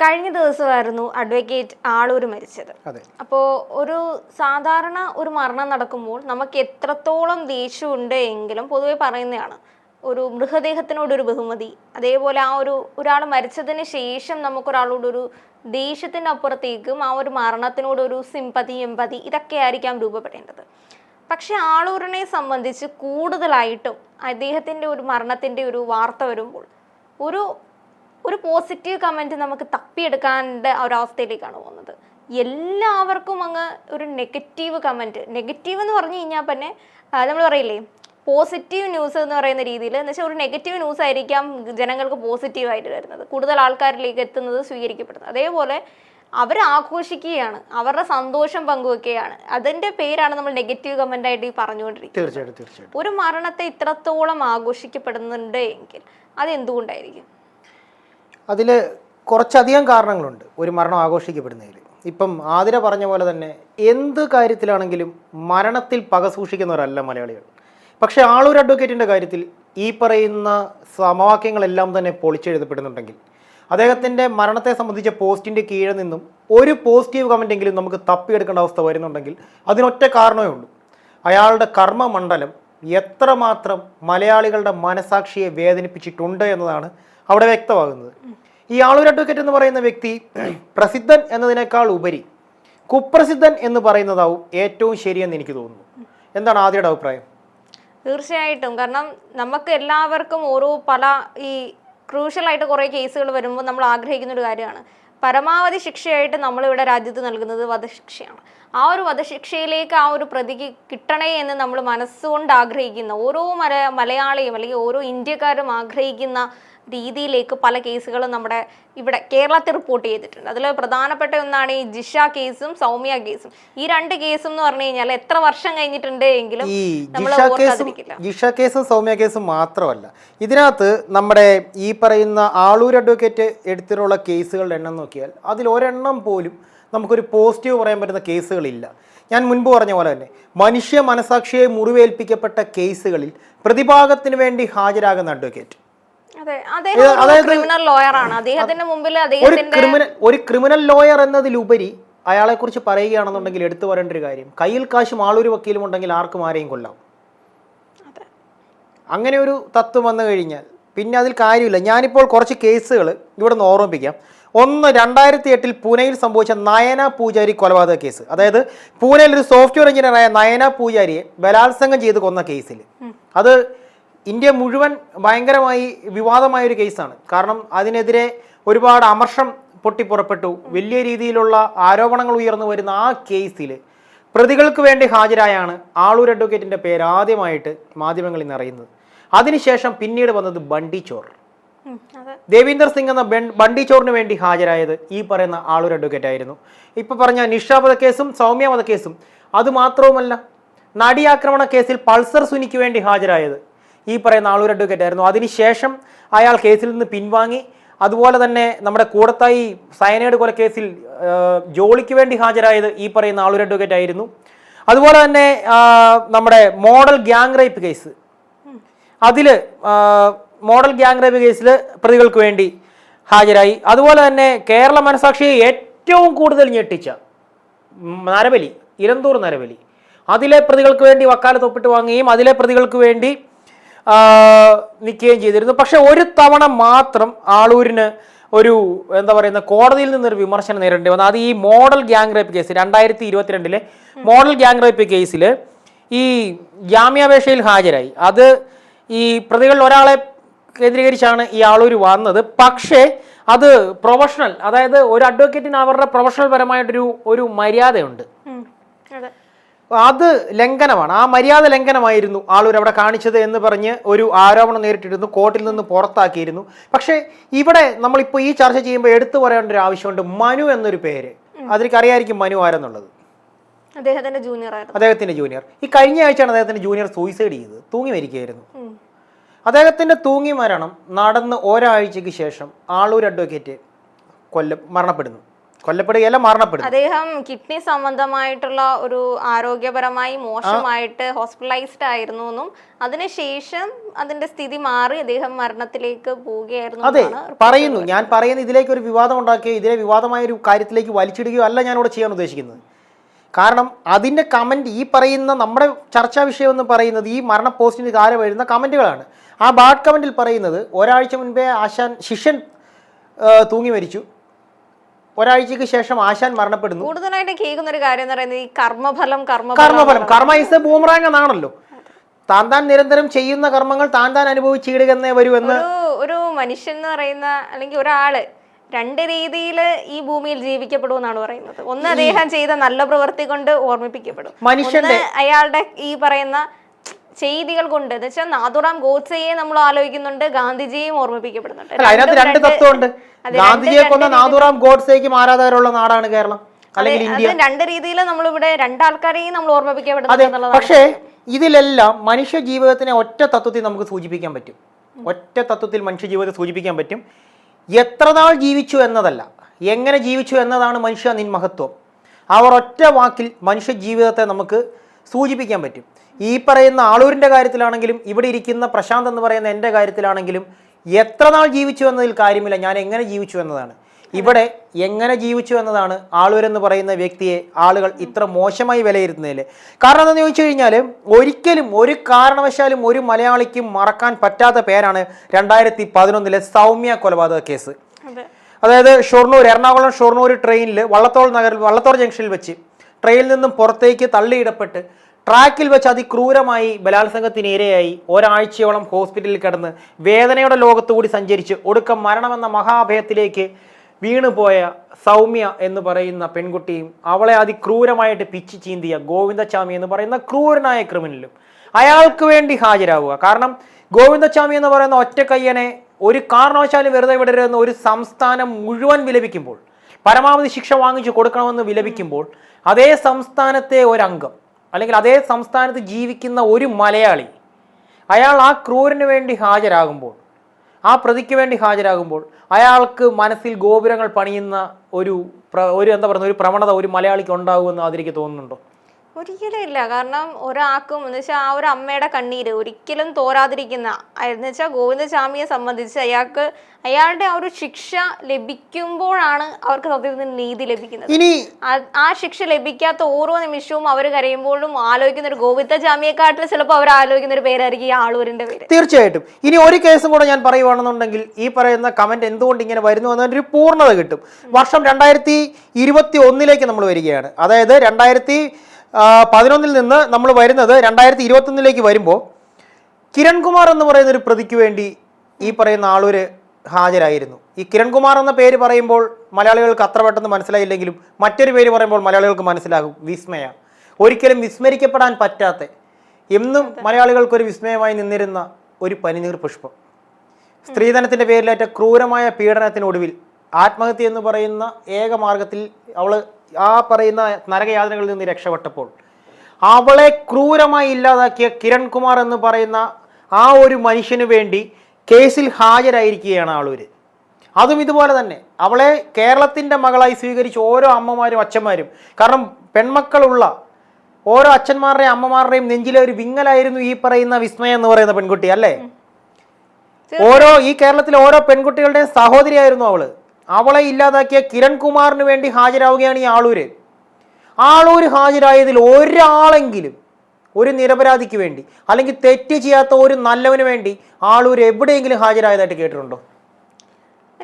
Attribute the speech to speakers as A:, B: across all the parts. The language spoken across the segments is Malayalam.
A: കഴിഞ്ഞ ദിവസമായിരുന്നു അഡ്വക്കേറ്റ് ആളൂർ മരിച്ചത്.
B: അപ്പോ
A: അപ്പോൾ ഒരു സാധാരണ ഒരു മരണം നടക്കുമ്പോൾ നമുക്ക് എത്രത്തോളം ദേഷ്യമുണ്ട് എങ്കിലും പൊതുവെ പറയുന്നതാണ് ഒരു മൃതദേഹത്തിനോടൊരു ബഹുമതി അതേപോലെ ആ ഒരു ഒരാൾ മരിച്ചതിന് ശേഷം നമുക്കൊരാളോടൊരു ദേഷ്യത്തിന്റെ അപ്പുറത്തേക്കും ആ ഒരു മരണത്തിനോടൊരു സിമ്പതി എമ്പതി ഇതൊക്കെ ആയിരിക്കാം രൂപപ്പെടേണ്ടത്. പക്ഷെ ആളൂരിനെ സംബന്ധിച്ച് കൂടുതലായിട്ടും അദ്ദേഹത്തിന്റെ ഒരു മരണത്തിന്റെ ഒരു വാർത്ത വരുമ്പോൾ ഒരു ഒരു പോസിറ്റീവ് കമന്റ് നമുക്ക് തപ്പിയെടുക്കാന്റെ ആ ഒരു അവസ്ഥയിലേക്കാണ് പോകുന്നത്. എല്ലാവർക്കും അങ്ങ് ഒരു നെഗറ്റീവ് കമന്റ് നെഗറ്റീവ് എന്ന് പറഞ്ഞു കഴിഞ്ഞാൽ പിന്നെ നമ്മൾ പറയില്ലേ പോസിറ്റീവ് ന്യൂസ് എന്ന് പറയുന്ന രീതിയിൽ എന്ന് വെച്ചാൽ ഒരു നെഗറ്റീവ് ന്യൂസ് ആയിരിക്കാം ജനങ്ങൾക്ക് പോസിറ്റീവായിട്ട് വരുന്നത്. കൂടുതൽ ആൾക്കാരിലേക്ക് എത്തുന്നത് സ്വീകരിക്കപ്പെടുന്നത്. അതേപോലെ അവർ ആഘോഷിക്കുകയാണ് അവരുടെ സന്തോഷം പങ്കുവെക്കുകയാണ്. അതിന്റെ പേരാണ് നമ്മൾ നെഗറ്റീവ് കമന്റ് ആയിട്ട് ഈ പറഞ്ഞുകൊണ്ടിരിക്കുന്നത്.
B: തീർച്ചയായിട്ടും തീർച്ചയായിട്ടും.
A: ഒരു മരണത്തെ ഇത്രത്തോളം ആഘോഷിക്കപ്പെടുന്നുണ്ട് എങ്കിൽ അത് എന്തുകൊണ്ടായിരിക്കും
B: അതിൽ കുറച്ചധികം കാരണങ്ങളുണ്ട് ഒരു മരണം ആഘോഷിക്കപ്പെടുന്നതിൽ. ഇപ്പം ആതിര പറഞ്ഞ പോലെ തന്നെ എന്ത് കാര്യത്തിലാണെങ്കിലും മരണത്തിൽ പക സൂക്ഷിക്കുന്നവരല്ല മലയാളികൾ. പക്ഷേ ആളൂർ അഡ്വക്കേറ്റിന്റെ കാര്യത്തിൽ ഈ പറയുന്ന സമവാക്യങ്ങളെല്ലാം തന്നെ പൊളിച്ചെഴുതപ്പെടുന്നുണ്ടെങ്കിൽ അദ്ദേഹത്തിന്റെ മരണത്തെ സംബന്ധിച്ച പോസ്റ്റിന്റെ കീഴിൽ നിന്നും ഒരു പോസിറ്റീവ് കമന്റെങ്കിലും നമുക്ക് തപ്പിയെടുക്കേണ്ട അവസ്ഥ വരുന്നുണ്ടെങ്കിൽ അതിനൊറ്റ കാരണമേ ഉള്ളൂ. അയാളുടെ കർമ്മമണ്ഡലം എത്രമാത്രം മലയാളികളുടെ മനസാക്ഷിയെ വേദനിപ്പിച്ചിട്ടുണ്ട് എന്നതാണ് അവിടെ വ്യക്തമാകുന്നത്. ഈ ആളൂർ അഡ്വക്കേറ്റ് എന്ന് പറയുന്ന വ്യക്തി പ്രസിദ്ധൻ എന്നതിനേക്കാൾ ഉപരി കുപ്രസിദ്ധൻ എന്ന് പറയുന്നതാവും ഏറ്റവും ശരിയെന്ന് എനിക്ക് തോന്നുന്നു. എന്താണ് ആദ്യയുടെ അഭിപ്രായം?
A: തീർച്ചയായിട്ടും. കാരണം നമുക്ക് എല്ലാവർക്കും ഓരോ പല ഈ ക്രൂഷ്യലായിട്ട് കുറേ കേസുകൾ വരുമ്പോൾ നമ്മൾ ആഗ്രഹിക്കുന്ന ഒരു കാര്യമാണ്. പരമാവധി ശിക്ഷയായിട്ട് നമ്മളിവിടെ രാജ്യത്ത് നൽകുന്നത് വധശിക്ഷയാണ്. ആ ഒരു വധശിക്ഷയിലേക്ക് ആ ഒരു പ്രതിക്ക് കിട്ടണേ എന്ന് നമ്മൾ മനസ്സുകൊണ്ട് ആഗ്രഹിക്കുന്ന ഓരോ മല മലയാളിയും അല്ലെങ്കിൽ ഓരോ ഇന്ത്യക്കാരും ആഗ്രഹിക്കുന്ന രീതിയിലേക്ക് പല കേസുകളും നമ്മുടെ ഇവിടെ കേരളത്തിൽ റിപ്പോർട്ട് ചെയ്തിട്ടുണ്ട്. അതിൽ പ്രധാനപ്പെട്ട ഒന്നാണ് ഈ ജിഷ കേസും സൗമ്യ കേസും. ഈ രണ്ട് കേസും എന്ന് പറഞ്ഞു കഴിഞ്ഞാൽ എത്ര വർഷം കഴിഞ്ഞിട്ടുണ്ട് എങ്കിലും നമ്മൾ ഓർക്കാതിരിക്കില്ല.
B: ജിഷ കേസും സൗമ്യ കേസും മാത്രമല്ല. ഇതിനകത്ത് നമ്മുടെ ഈ പറയുന്ന ആളൂർ അഡ്വക്കേറ്റ് എടുത്തിട്ടുള്ള കേസുകളുടെ എണ്ണം നോക്കിയാൽ അതിൽ ഒരെണ്ണം പോലും നമുക്കൊരു പോസിറ്റീവ് പറയാൻ പറ്റുന്ന കേസുകളില്ല. ഞാൻ മുൻപ് പറഞ്ഞ പോലെ തന്നെ മനുഷ്യ മനസാക്ഷിയെ മുറിവേൽപ്പിക്കപ്പെട്ട കേസുകളിൽ പ്രതിഭാഗത്തിന് വേണ്ടി ഹാജരാകുന്ന അഡ്വക്കേറ്റ്. ഒരു ക്രിമിനൽ ലോയർ എന്നതിലുപരി അയാളെ കുറിച്ച് പറയുകയാണെന്നുണ്ടെങ്കിൽ എടുത്തു പറയേണ്ട ഒരു കാര്യം. കയ്യിൽ കാശും ആളൊരു വക്കീലും ഉണ്ടെങ്കിൽ ആർക്കും ആരെയും കൊല്ലാം. അങ്ങനെ ഒരു തത്വം വന്നു കഴിഞ്ഞാൽ പിന്നെ അതിൽ കാര്യമില്ല. ഞാനിപ്പോൾ കുറച്ച് കേസുകൾ ഇവിടെ നിന്ന് ഓർമ്മിപ്പിക്കാം. ഒന്ന് രണ്ടായിരത്തി എട്ടിൽ പൂനെയിൽ സംഭവിച്ച നയന പൂജാരി കൊലപാതക കേസ്. അതായത് പൂനെയിൽ ഒരു സോഫ്റ്റ്വെയർ എഞ്ചിനീയറായ നയന പൂജാരിയെ ബലാത്സംഗം ചെയ്ത് കൊന്ന കേസിൽ അത് ഇന്ത്യ മുഴുവൻ ഭയങ്കരമായി വിവാദമായ ഒരു കേസാണ്. കാരണം അതിനെതിരെ ഒരുപാട് അമർഷം പൊട്ടിപ്പുറപ്പെട്ടു വലിയ രീതിയിലുള്ള ആരോപണങ്ങൾ ഉയർന്നു വരുന്ന ആ കേസിൽ പ്രതികൾക്ക് വേണ്ടി ഹാജരായാണ് ആളൂർ അഡ്വക്കേറ്റിന്റെ പേര് ആദ്യമായിട്ട് മാധ്യമങ്ങളിൽ നിന്ന് അറിയുന്നത്. അതിനുശേഷം പിന്നീട് വന്നത് ബണ്ടി ചോർ ദേവീന്ദർ സിംഗ് എന്ന ബണ്ടി ചോറിന് വേണ്ടി ഹാജരായത് ഈ പറയുന്ന ആളൂർ അഡ്വക്കേറ്റ് ആയിരുന്നു. ഇപ്പൊ പറഞ്ഞ നിഷ കേസും സൗമ്യ കേസും അത് മാത്രവുമല്ല നടിയാക്രമണ കേസിൽ പൾസർ സുനിക്ക് വേണ്ടി ഹാജരായത് ഈ പറയുന്ന ആളൂർ അഡ്വക്കേറ്റ് ആയിരുന്നു. അതിനുശേഷം അയാൾ കേസിൽ നിന്ന് പിൻവാങ്ങി. അതുപോലെ തന്നെ നമ്മുടെ കൂടത്തായി സയനൈഡ് കൊലക്കേസിൽ കേസിൽ ജോളിക്ക് വേണ്ടി ഹാജരായത് ഈ പറയുന്ന ആളൂർ അഡ്വക്കേറ്റ് ആയിരുന്നു. അതുപോലെ തന്നെ നമ്മുടെ മോഡൽ ഗ്യാങ് റേപ്പ് കേസ്. അതിൽ മോഡൽ ഗ്യാങ് റേപ്പ് കേസിൽ പ്രതികൾക്ക് വേണ്ടി ഹാജരായി. അതുപോലെ തന്നെ കേരള മനസാക്ഷിയെ ഏറ്റവും കൂടുതൽ ഞെട്ടിച്ച നരബലി ഇലന്തൂർ നരബലി. അതിലെ പ്രതികൾക്ക് വേണ്ടി വക്കാലത്ത് ഒപ്പിട്ട് വാങ്ങുകയും അതിലെ പ്രതികൾക്ക് വേണ്ടി നിൽക്കുകയും ചെയ്തിരുന്നു. പക്ഷെ ഒരു തവണ മാത്രം ആളൂരിന് ഒരു എന്താ പറയുന്ന കോടതിയിൽ നിന്നൊരു വിമർശനം നേരിടേണ്ടി വന്നു. അത് ഈ മോഡൽ ഗ്യാങ് റേപ്പ് കേസ് രണ്ടായിരത്തി ഇരുപത്തിരണ്ടിലെ മോഡൽ ഗ്യാങ് റേപ്പ് കേസിൽ ഈ ജാമ്യാപേക്ഷയിൽ ഹാജരായി. അത് ഈ പ്രതികളിൽ ഒരാളെ കേന്ദ്രീകരിച്ചാണ് ഈ ആളൂർ വന്നത്. പക്ഷേ അത് പ്രൊഫഷണൽ അതായത് ഒരു അഡ്വക്കേറ്റിന് അവരുടെ പ്രൊഫഷണൽ പരമായിട്ടൊരു ഒരു മര്യാദയുണ്ട്.
A: അതെ
B: ലംഘനമാണ്. ആ മര്യാദ ലംഘനമായിരുന്നു ആളൂർ അവിടെ കാണിച്ചത് എന്ന് പറഞ്ഞ് ഒരു ആരോപണം നേരിട്ടിരുന്നു. കോർട്ടിൽ നിന്ന് പുറത്താക്കിയിരുന്നു. പക്ഷേ ഇവിടെ നമ്മളിപ്പോൾ ഈ ചർച്ച ചെയ്യുമ്പോൾ എടുത്തു പറയേണ്ട ഒരു ആവശ്യമുണ്ട്. മനു എന്നൊരു പേര്. അതിലേക്ക് അറിയായിരിക്കും മനു ആരെന്നുള്ളത്.
A: അദ്ദേഹത്തിന്റെ ജൂനിയർ ആയിരുന്നു.
B: അദ്ദേഹത്തിന്റെ ജൂനിയർ. ഈ കഴിഞ്ഞ ആഴ്ചയാണ് അദ്ദേഹത്തിന്റെ ജൂനിയർ സൂയിസൈഡ് ചെയ്തത് തൂങ്ങി മരിക്കുകയായിരുന്നു. അദ്ദേഹത്തിന്റെ തൂങ്ങി മരണം നടന്ന് ഒരാഴ്ചയ്ക്ക് ശേഷം ആളൂർ അഡ്വക്കേറ്റ് കൊല്ലം മരണപ്പെടുന്നു. കൊല്ലപ്പെടുകയല്ല മരണപ്പെടും
A: അദ്ദേഹം കിഡ്നി സംബന്ധമായിട്ടുള്ള ഒരു ആരോഗ്യപരമായി മോശമായിട്ട് ഹോസ്പിറ്റലൈസ്ഡ് ആയിരുന്നു എന്നും അതിനുശേഷം അതിന്റെ സ്ഥിതി മാറി അദ്ദേഹം മരണത്തിലേക്ക് പോവുകയായിരുന്നു
B: അതെ പറയുന്നു. ഞാൻ പറയുന്ന ഇതിലേക്ക് ഒരു വിവാദം ഉണ്ടാക്കുകയോ ഇതിലെ വിവാദമായ ഒരു കാര്യത്തിലേക്ക് വലിച്ചിടുകയോ അല്ല ഞാൻ ഇവിടെ ചെയ്യാൻ ഉദ്ദേശിക്കുന്നത്. കാരണം അതിന്റെ കമന്റ് ഈ പറയുന്ന നമ്മുടെ ചർച്ചാ വിഷയം എന്ന് പറയുന്നത് ഈ മരണ പോസ്റ്റിന് താഴെ വരുന്ന കമന്റുകളാണ് ആ ബാഡ് കമന്റിൽ പറയുന്നത് ഒരാഴ്ച മുൻപേ ആശാൻ ശിഷ്യൻ തൂങ്ങി മരിച്ചു. ഒരാഴ്ചയ്ക്ക് ശേഷം ആശാൻ മരണപ്പെടുന്നു.
A: കൂടുതലായിട്ട് കേൾക്കുന്ന ഒരു കാര്യം എന്ന് പറയുന്നത് ഈ കർമ്മഫലം കർമ്മഫലം
B: കർമ്മഫലം. കർമ്മ ഇസ് എ ബൂമറാങ് എന്നാണല്ലോ. താൻ താൻ നിരന്തരം ചെയ്യുന്ന കർമ്മങ്ങൾ താൻ താൻ അനുഭവിച്ചിടുകന്നേ വരൂ എന്ന്
A: ഒരു മനുഷ്യൻ എന്ന് പറയുന്ന അല്ലെങ്കിൽ ഒരാൾ രണ്ട് രീതിയിൽ ഈ ഭൂമിയിൽ ജീവിക്കപ്പെടുമെന്നാണ് പറയുന്നത്. ഒന്ന് അദ്ദേഹം ചെയ്ത നല്ല പ്രവൃത്തി കൊണ്ട് ഓർമ്മിപ്പിക്കപ്പെടും.
B: മനുഷ്യന്റെ
A: അയാളുടെ ഈ പറയുന്ന ചെയ്തികൾ കൊണ്ട് എന്ന് വെച്ചാൽ നാഥുറാം ഗോഡ്സെയെ നമ്മൾ ആലോചിക്കുന്നുണ്ട് ഗാന്ധിജിയെയും ഓർമ്മിപ്പിക്കപ്പെടുന്നുണ്ട്.
B: അതിനകത്ത്
A: രണ്ട്
B: തത്വമുണ്ട്.
A: അതെ,
B: ഗാന്ധിജിയെ കൊന്ന നാഥുറാം ഗോഡ്സേക്കും ആരാധകരുള്ള നാടാണ് കേരളം അല്ലെങ്കിൽ ഇന്ത്യ.
A: രണ്ട് രീതിയിൽ നമ്മളിവിടെ രണ്ടാൾക്കാരെയും നമ്മൾ എന്നുള്ളതാണ്.
B: പക്ഷേ ഇതിലെല്ലാം മനുഷ്യ ജീവിതത്തിനെ ഒറ്റ തത്വത്തിൽ നമുക്ക് സൂചിപ്പിക്കാൻ പറ്റും. ഒറ്റ തത്വത്തിൽ മനുഷ്യ ജീവിതത്തെ സൂചിപ്പിക്കാൻ പറ്റും. എത്ര നാൾ ജീവിച്ചു എന്നതല്ല എങ്ങനെ ജീവിച്ചു എന്നതാണ് മനുഷ്യ നിൻ മഹത്വം അവർ ഒറ്റ വാക്കിൽ മനുഷ്യ ജീവിതത്തെ നമുക്ക് സൂചിപ്പിക്കാൻ പറ്റും. ഈ പറയുന്ന ആളൂരിന്റെ കാര്യത്തിലാണെങ്കിലും ഇവിടെ ഇരിക്കുന്ന പ്രശാന്ത് എന്ന് പറയുന്ന എന്റെ കാര്യത്തിലാണെങ്കിലും എത്ര നാൾ ജീവിച്ചു എന്നതിൽ കാര്യമില്ല. ഞാൻ എങ്ങനെ ജീവിച്ചു എന്നതാണ്. ഇവിടെ എങ്ങനെ ജീവിച്ചു എന്നതാണ് ആളൂരെന്ന് പറയുന്ന വ്യക്തിയെ ആളുകൾ ഇത്ര മോശമായി വിലയിരുത്തുന്നതിൽ. കാരണം എന്താണെന്ന് ചോദിച്ചു കഴിഞ്ഞാൽ ഒരിക്കലും ഒരു കാരണവശാലും ഒരു മലയാളിക്കും മറക്കാൻ പറ്റാത്ത പേരാണ് രണ്ടായിരത്തി പതിനൊന്നിലെ സൗമ്യ കൊലപാതക കേസ്.
A: അതെ.
B: അതായത് ഷൊർണൂർ എറണാകുളം ഷൊർണൂർ ട്രെയിനിൽ വള്ളത്തോൾ നഗറിൽ വള്ളത്തോൾ ജംഗ്ഷനിൽ വെച്ച് ട്രെയിനിൽ നിന്നും പുറത്തേക്ക് തള്ളിയിടപ്പെട്ട് ട്രാക്കിൽ വെച്ച് അതിക്രൂരമായി ബലാത്സംഗത്തിന് ഇരയായി ഒരാഴ്ചയോളം ഹോസ്പിറ്റലിൽ കിടന്ന് വേദനയുടെ ലോകത്തുകൂടി സഞ്ചരിച്ച് ഒടുക്കം മരണമെന്ന മഹാഭയത്തിലേക്ക് വീണുപോയ സൗമ്യ എന്ന് പറയുന്ന പെൺകുട്ടിയും അവളെ അതിക്രൂരമായിട്ട് പിച്ച് ചീന്തിയ ഗോവിന്ദച്ചാമി എന്ന് പറയുന്ന ക്രൂരനായ ക്രിമിനലും അയാൾക്ക് വേണ്ടി ഹാജരാവുക. കാരണം ഗോവിന്ദച്ചാമി എന്ന് പറയുന്ന ഒറ്റക്കയ്യനെ ഒരു കാരണവശാലും വെറുതെ വിടരുതെന്ന് ഒരു സംസ്ഥാനം മുഴുവൻ വിലപിക്കുമ്പോൾ പരമാവധി ശിക്ഷ വാങ്ങിച്ചു കൊടുക്കണമെന്ന് വിലപിക്കുമ്പോൾ അതേ സംസ്ഥാനത്തെ ഒരംഗം അല്ലെങ്കിൽ അതേ സംസ്ഥാനത്ത് ജീവിക്കുന്ന ഒരു മലയാളി അയാൾ ആ ക്രൂരന് വേണ്ടി ഹാജരാകുമ്പോൾ ആ പ്രതിക്ക് വേണ്ടി ഹാജരാകുമ്പോൾ അയാൾക്ക് മനസ്സിൽ ഗോപുരങ്ങൾ പണിയുന്ന ഒരു ഒരു എന്താ പറയുക ഒരു പ്രവണത ഒരു മലയാളിക്ക് ഉണ്ടാകുമെന്ന് അതിലേക്ക് തോന്നുന്നുണ്ടോ?
A: ഒരിക്കലും ഇല്ല. കാരണം ഒരാൾക്കും എന്ന് വെച്ചാൽ ആ ഒരു അമ്മയുടെ കണ്ണീര് ഒരിക്കലും തോരാതിരിക്കുന്ന എന്ന് വെച്ചാൽ ഗോവിന്ദസ്വാമിയെ സംബന്ധിച്ച് അയാൾക്ക് അയാളുടെ ആ ഒരു ശിക്ഷ ലഭിക്കുമ്പോഴാണ് അവർക്ക് സത്യത്തിൽ നിന്ന് നീതി ലഭിക്കുന്നത്. ആ- ശിക്ഷ ലഭിക്കാത്ത ഓരോ നിമിഷവും അവർ കരയുമ്പോഴും ആലോചിക്കുന്ന ഒരു ഗോവിന്ദസ്വാമിയെക്കാട്ടിൽ ചിലപ്പോൾ അവർ ആലോചിക്കുന്ന ഒരു പേരായിരിക്കും ഈ ആളൂരിന്റെ പേര്.
B: തീർച്ചയായിട്ടും. ഇനി ഒരു കേസും കൂടെ ഞാൻ പറയുവാണെന്നുണ്ടെങ്കിൽ ഈ പറയുന്ന കമന്റ് എന്തുകൊണ്ട് ഇങ്ങനെ വരുന്നു എന്നൊരു പൂർണത കിട്ടും. വർഷം രണ്ടായിരത്തി ഇരുപത്തി ഒന്നിലേക്ക് നമ്മൾ വരികയാണ്. അതായത് രണ്ടായിരത്തി പതിനൊന്നിൽ നിന്ന് നമ്മൾ വരുന്നത് രണ്ടായിരത്തി ഇരുപത്തൊന്നിലേക്ക് വരുമ്പോൾ കിരൺകുമാർ എന്ന് പറയുന്ന ഒരു പ്രതിക്ക് വേണ്ടി ഈ പറയുന്ന ആളൊരു ഹാജരായിരുന്നു. ഈ കിരൺകുമാർ എന്ന പേര് പറയുമ്പോൾ മലയാളികൾക്ക് അത്ര പെട്ടെന്ന് മനസ്സിലായില്ലെങ്കിലും മറ്റൊരു പേര് പറയുമ്പോൾ മലയാളികൾക്ക് മനസ്സിലാകും. വിസ്മയ. ഒരിക്കലും വിസ്മരിക്കപ്പെടാൻ പറ്റാത്ത എന്നും മലയാളികൾക്കൊരു വിസ്മയമായി നിന്നിരുന്ന ഒരു പനിനീർ പുഷ്പം. സ്ത്രീധനത്തിന്റെ പേരിലേറ്റ ക്രൂരമായ പീഡനത്തിനൊടുവിൽ ആത്മഹത്യ എന്ന് പറയുന്ന ഏക മാർഗത്തിൽ അവൾ ആ പറയുന്ന നരകയാതനകളിൽ നിന്ന് രക്ഷപ്പെട്ടപ്പോൾ അവളെ ക്രൂരമായി ഇല്ലാതാക്കിയ കിരൺകുമാർ എന്ന് പറയുന്ന ആ ഒരു മനുഷ്യന് വേണ്ടി കേസിൽ ഹാജരായിരിക്കുകയാണ് ആളൂർ അതും ഇതുപോലെ തന്നെ അവളെ കേരളത്തിന്റെ മകളായി സ്വീകരിച്ച ഓരോ അമ്മമാരും അച്ഛന്മാരും കാരണം പെൺമക്കളുള്ള ഓരോ അച്ഛന്മാരുടെയും അമ്മമാരുടെയും നെഞ്ചിലെ ഒരു വിങ്ങലായിരുന്നു ഈ പറയുന്ന വിസ്മയ എന്ന് പറയുന്ന പെൺകുട്ടി അല്ലേ? ഓരോ ഈ കേരളത്തിലെ ഓരോ പെൺകുട്ടികളുടെയും സഹോദരിയായിരുന്നു അവൾ. അവളെ ഇല്ലാതാക്കിയ കിരൺ കുമാറിന് വേണ്ടി ഹാജരാവുകയാണ് ഈ ആളൂര്. ആളൂര് ഹാജരായതിൽ ഒരാളെങ്കിലും ഒരു നിരപരാധിക്ക് വേണ്ടി അല്ലെങ്കിൽ തെറ്റ് ചെയ്യാത്ത ഒരു നല്ലവന് വേണ്ടി ആളൂർ എവിടെയെങ്കിലും ഹാജരായതായിട്ട് കേട്ടിട്ടുണ്ടോ?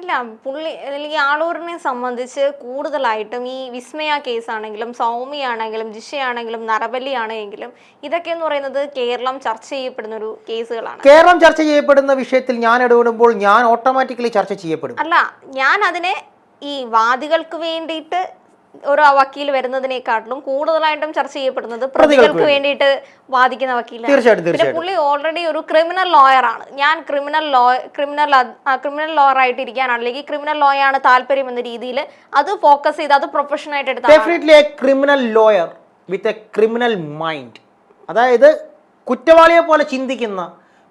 A: അല്ല പുള്ളി അല്ലെങ്കിൽ ആളൂരിനെ സംബന്ധിച്ച് കൂടുതലായിട്ടും ഈ വിസ്മയ കേസാണെങ്കിലും സൗമ്യ ആണെങ്കിലും ജിഷയാണെങ്കിലും നരബലി ആണെങ്കിലും ഇതൊക്കെ എന്ന് പറയുന്നത് കേരളം ചർച്ച ചെയ്യപ്പെടുന്ന ഒരു കേസുകളാണ്.
B: കേരളം ചർച്ച ചെയ്യപ്പെടുന്ന വിഷയത്തിൽ ഞാൻ ഇടപെടുമ്പോൾ ഞാൻ ഓട്ടോമാറ്റിക്കലി ചർച്ച ചെയ്യപ്പെടും.
A: അല്ല ഞാൻ അതിനെ ഈ വാദികൾക്ക് വേണ്ടിയിട്ട് ഒരു വക്കീൽ വരുന്നതിനെക്കാട്ടിലും കൂടുതലായിട്ടും ചർച്ച ചെയ്യപ്പെടുന്നത് പ്രതികൾക്ക് വേണ്ടിയിട്ട് വാദിക്കുന്ന വക്കീലാണ്. പിന്നെ പുള്ളി ഓൾറെഡി ഒരു ക്രിമിനൽ ലോയർ ആണ്. ഞാൻ criminal law criminal criminal lawyer ആയിട്ട് ഇരിക്കാനാണ് അല്ലെങ്കിൽ ക്രിമിനൽ ലോയാണ് താല്പര്യം എന്ന രീതിയിൽ അത് ഫോക്കസ് ചെയ്ത് അത് പ്രൊഫഷൻ ആയിട്ട് എടുത്ത ആളാണ്.
B: Definitely a criminal lawyer with a criminal mind അതായത് കുറ്റവാളിയെ പോലെ ചിന്തിക്കുന്ന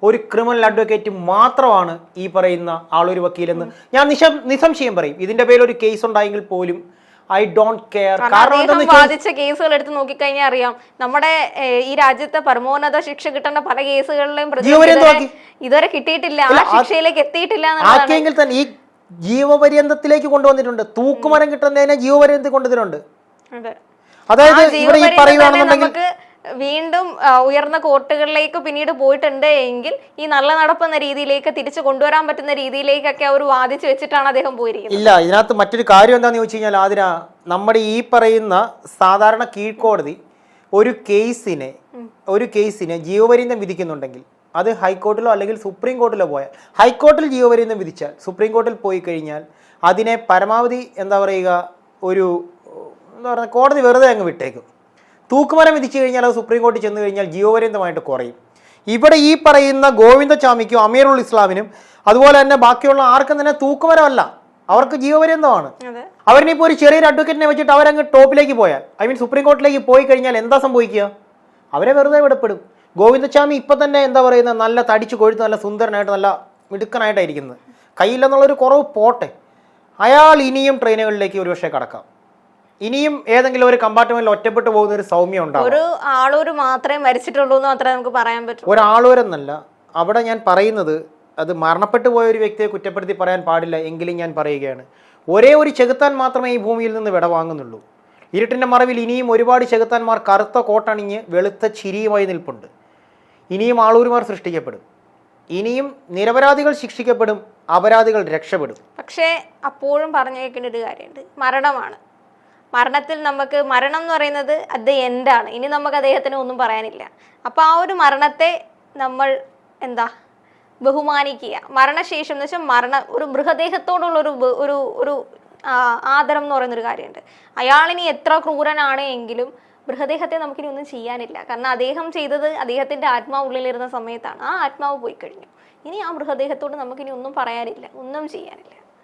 B: ഒരു ക്രിമിനൽ അഡ്വക്കേറ്റ് മാത്രമാണ് ഈ പറയുന്ന ആളൊരു വക്കീലെന്ന് ഞാൻ നിശം നിസംശയം പറയും. ഇതിന്റെ പേരിൽ ഒരു കേസ് ഉണ്ടായെങ്കിൽ പോലും ഐ ഡോണ്ട് കെയർ
A: കാരണം ബാധിച്ച കേസുകൾ എടുത്ത് നോക്കിക്കഴിഞ്ഞാൽ അറിയാം നമ്മുടെ ഈ രാജ്യത്തെ പരമോന്നത ശിക്ഷ കിട്ടേണ്ട പല
B: കേസുകളിലും
A: ഇതുവരെ- കിട്ടിയിട്ടില്ല ആ ശിക്ഷയിലേക്ക് എത്തിയിട്ടില്ല
B: ആക്കിയെങ്കിൽ തന്നെ ഈ ജീവപര്യന്തത്തിലേക്ക് കൊണ്ടുവന്നിട്ടുണ്ട്. തൂക്കുമരം കിട്ടുന്നതിനെ ജീവപര്യന്തത്തിൽ കൊണ്ടുവന്നിട്ടുണ്ട്.
A: അതെ.
B: അതായത് ഇവിടെ ഈ പറയുകയാണെന്നുണ്ടെങ്കിൽ
A: വീണ്ടും ഉയർന്ന കോർട്ടുകളിലേക്ക് പിന്നീട് പോയിട്ടുണ്ട് എങ്കിൽ ഈ നല്ല നടപ്പെന്ന രീതിയിലേക്ക് തിരിച്ചു കൊണ്ടുവരാൻ പറ്റുന്ന രീതിയിലേക്കൊക്കെ അവർ വാദിച്ചു വെച്ചിട്ടാണ് അദ്ദേഹം പോയിരിക്കുന്നത്.
B: ഇല്ല ഇതിനകത്ത് മറ്റൊരു കാര്യം എന്താണെന്ന് ചോദിച്ചു കഴിഞ്ഞാൽ ആതിര നമ്മുടെ ഈ പറയുന്ന സാധാരണ കീഴ്ക്കോടതി ഒരു കേസിനെ ഒരു കേസിനെ ജീവപര്യന്തം വിധിക്കുന്നുണ്ടെങ്കിൽ അത് ഹൈക്കോർട്ടിലോ അല്ലെങ്കിൽ സുപ്രീം കോർട്ടിലോ പോയാൽ ഹൈക്കോർട്ടിൽ ജീവപര്യന്തം വിധിച്ചാൽ സുപ്രീം കോർട്ടിൽ പോയി കഴിഞ്ഞാൽ അതിനെ പരമാവധി എന്താ പറയുക ഒരു എന്താ പറയുക കോടതി വെറുതെ അങ്ങ് വിട്ടേക്കും. തൂക്കുമരം വിധിച്ചു കഴിഞ്ഞാൽ അത് സുപ്രീം കോടതി ചെന്ന് കഴിഞ്ഞാൽ ജീവപര്യന്തമായിട്ട് കുറയും. ഇവിടെ ഈ പറയുന്ന ഗോവിന്ദചാമിക്കും അമീറുൽ ഇസ്ലാമിനും അതുപോലെ തന്നെ ബാക്കിയുള്ള ആർക്കും തന്നെ തൂക്കുമരമല്ല അവർക്ക് ജീവപര്യന്തമാണ്. അവരിനിപ്പോൾ ഒരു ചെറിയൊരു അഡ്വക്കേറ്റിനെ വെച്ചിട്ട് അവരങ്ങ് ടോപ്പിലേക്ക് പോയാൽ ഐ മീൻ സുപ്രീം കോർട്ടിലേക്ക് പോയി കഴിഞ്ഞാൽ എന്താ സംഭവിക്കുക? അവരെ വെറുതെ വിടപ്പെടും. ഗോവിന്ദസ്വാമി ഇപ്പം തന്നെ എന്താ പറയുന്ന നല്ല തടിച്ച് കൊഴുത്ത് നല്ല സുന്ദരനായിട്ട് നല്ല മിടുക്കനായിട്ടായിരിക്കുന്നത് കയ്യില്ലെന്നുള്ളൊരു കുറവ് പോട്ടെ. അയാൾ ഇനിയും ട്രെയിനുകളിലേക്ക് ഒരുപക്ഷെ കടക്കാം. ഇനിയും ഏതെങ്കിലും ഒരു കമ്പാർട്ട്മെന്റിൽ ഒറ്റപ്പെട്ടു പോകുന്ന ഒരു സൗമ്യം ഉണ്ടാവും
A: ഒരു ആളൂര് മാത്രമേ മരിച്ചിട്ടുള്ളൂ എന്ന് മാത്രമേ നമുക്ക് പറയാൻ പറ്റൂ.
B: ഒരാളൂരെന്നല്ല അവിടെ ഞാൻ പറയുന്നത് അത് മരണപ്പെട്ടു പോയ ഒരു വ്യക്തിയെ കുറ്റപ്പെടുത്തി പറയാൻ പാടില്ല എങ്കിലും ഞാൻ പറയുകയാണ്. ഒരേ ഒരു ചെകുത്താൻ മാത്രമേ ഈ ഭൂമിയിൽ നിന്ന് വിട വാങ്ങുന്നുള്ളൂ. ഇരുട്ടിന്റെ മറവിൽ ഇനിയും ഒരുപാട് ചെകുത്താന്മാർ കറുത്ത കോട്ടണിഞ്ഞ് വെളുത്ത ചിരിയുമായി നിൽപ്പുണ്ട്. ഇനിയും ആളൂരുമാർ സൃഷ്ടിക്കപ്പെടും. ഇനിയും നിരപരാധികൾ ശിക്ഷിക്കപ്പെടും അപരാധികൾ രക്ഷപ്പെടും.
A: പക്ഷേ അപ്പോഴും പറഞ്ഞു കേൾക്കേണ്ട ഒരു കാര്യമുണ്ട്. മരണമാണ്. മരണത്തിൽ നമുക്ക് മരണം എന്ന് പറയുന്നത് അത് എൻഡാണ് ഇനി നമുക്ക് അദ്ദേഹത്തിന് ഒന്നും പറയാനില്ല. അപ്പോൾ ആ ഒരു മരണത്തെ നമ്മൾ എന്താ? ബഹുമാനിക്കുക. മരണശേഷം എന്ന് വെച്ചാൽ മരണ ഒരു മൃഗദേഹത്തോടുള്ള ഒരു ഒരു ആദരം എന്ന് പറയുന്നൊരു കാര്യമുണ്ട്. അയാളിനി എത്ര ക്രൂരനാണ് എങ്കിലും മൃഗദേഹത്തെ നമുക്കിനി ഒന്നും ചെയ്യാനില്ല. കാരണം അദ്ദേഹം ചെയ്തത് അദ്ദേഹത്തിന്റെ ആത്മാവ് ഉള്ളിലിരുന്ന സമയത്താണ്. ആ ആത്മാവ് പോയി കഴിഞ്ഞു. ഇനി ആ മൃഗദേഹത്തോട് നമുക്കിനി ഒന്നും പറയാനില്ല. ഒന്നും ചെയ്യാനില്ല.